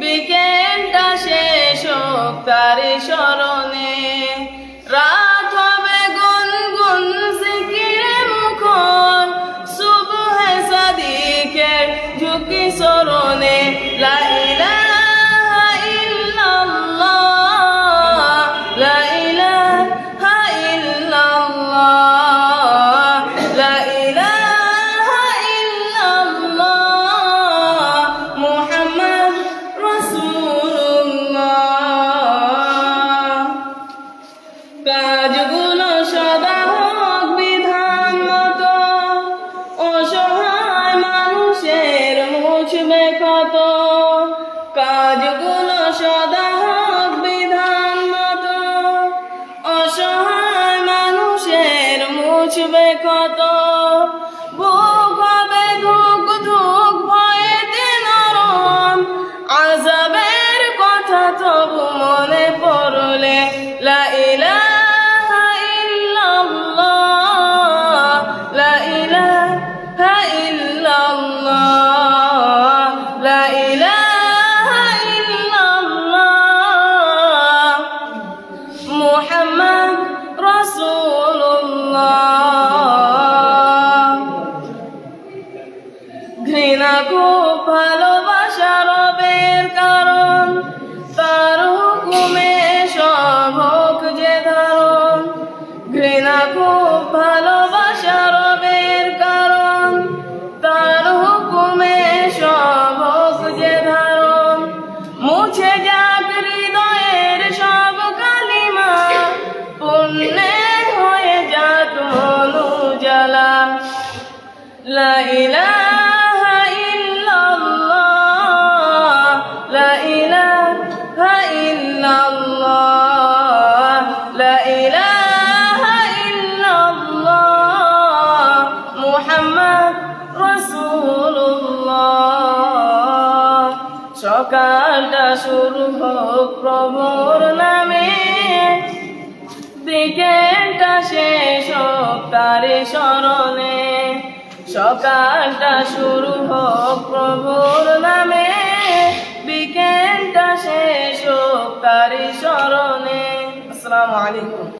বিকেলটা শেষ হোক তারি স্মরণে। কাজগুলো সদা হোক বিধান মতো। অসহায় মানুষের মুছবে কত কাজগুলো সদা হোক বিধান মতো। অসহায় মানুষের মুছবে কত খুব ভালোবাসা রবের কারণ। তার হুকুমে সব হোক যে ধারণ। ঘৃণা খুব ভালোবাসা রবের কারণ। তার হুকুমে সব হোক যে ধারণ। মুছে যাক হৃদয়ের সব কালিমা। পুণ্যে হয়ে যাক মনু জ্বালা لا সকালটা শুরু হোক প্রভুর নামে। বিকেলটা শেষ হোক তারে স্মরণে। সকালটা শুরু হোক প্রভুর নামে। বিকেলটা শেষ হোক তারে স্মরণে। আসসালামু আলাইকুম।